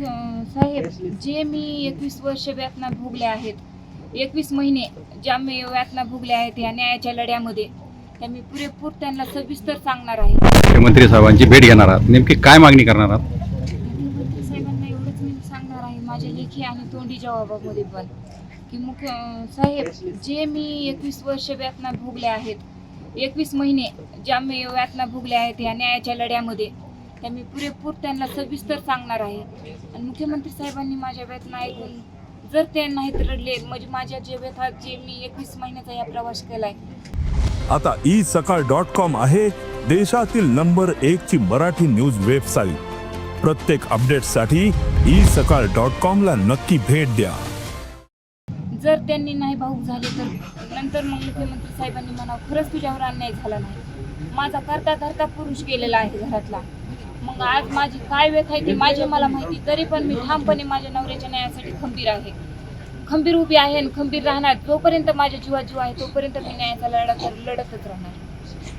साहेब जे मी एकवीस वर्ष वेतना भोगल्या आहेत एकवीस महिने ज्या मी वेतना भोगल्या आहेत या न्यायाच्या लढ्यामध्ये त्या मी पुरेपूर त्यांना सविस्तर सांगणार आहे. मुख्यमंत्री साहेबांची भेट घेणार आहात. नेमकी काय मागणी करणार आहात? मुख्यमंत्री साहेबांना एवढंच मी सांगणार आहे माझ्या लेखी आणि तोंडी जबाबामध्ये पण की मुख्य साहेब जे मी एकवीस वर्ष वेतना भोगल्या आहेत एकवीस महिने ज्या मी वेतना भोगल्या आहेत या न्यायाच्या लढ्यामध्ये त्या मी पुरेपूर त्यांना सविस्तर सांगणार आहे. आणि मुख्यमंत्री साहेबांनी माझ्या वेतना ऐकून जर ते नाहीत रडले म्हणजे माझ्या जे व्यथा जे मी एकवीस महिन्याचा या प्रवास केलाय. आता ई सकाळ डॉट कॉम आहे देशातील नंबर एक ची मराठी न्यूज वेबसाईट. प्रत्येक अपडेटसाठी ई सकाळ डॉट कॉम ला नक्की भेट द्या. जर त्यांनी नाही भाऊक झाले तर नंतर मग मुख्यमंत्री साहेबांनी म्हणावं खरंच तुझ्यावर अन्याय झाला नाही. माझा करता धरता पुरुष गेलेला आहे घरातला. मग आज माझी काय व्यथा आहे ते माझे मला माहिती तरी पण मी ठामपणे माझ्या नवऱ्याच्या न्यायासाठी खंबीर आहे. खंबीर उभी आहे आणि खंबीर राहणार. जोपर्यंत माझ्या जीवात जीव आहे तोपर्यंत मी न्यायाचा लढा लढतच राहणार.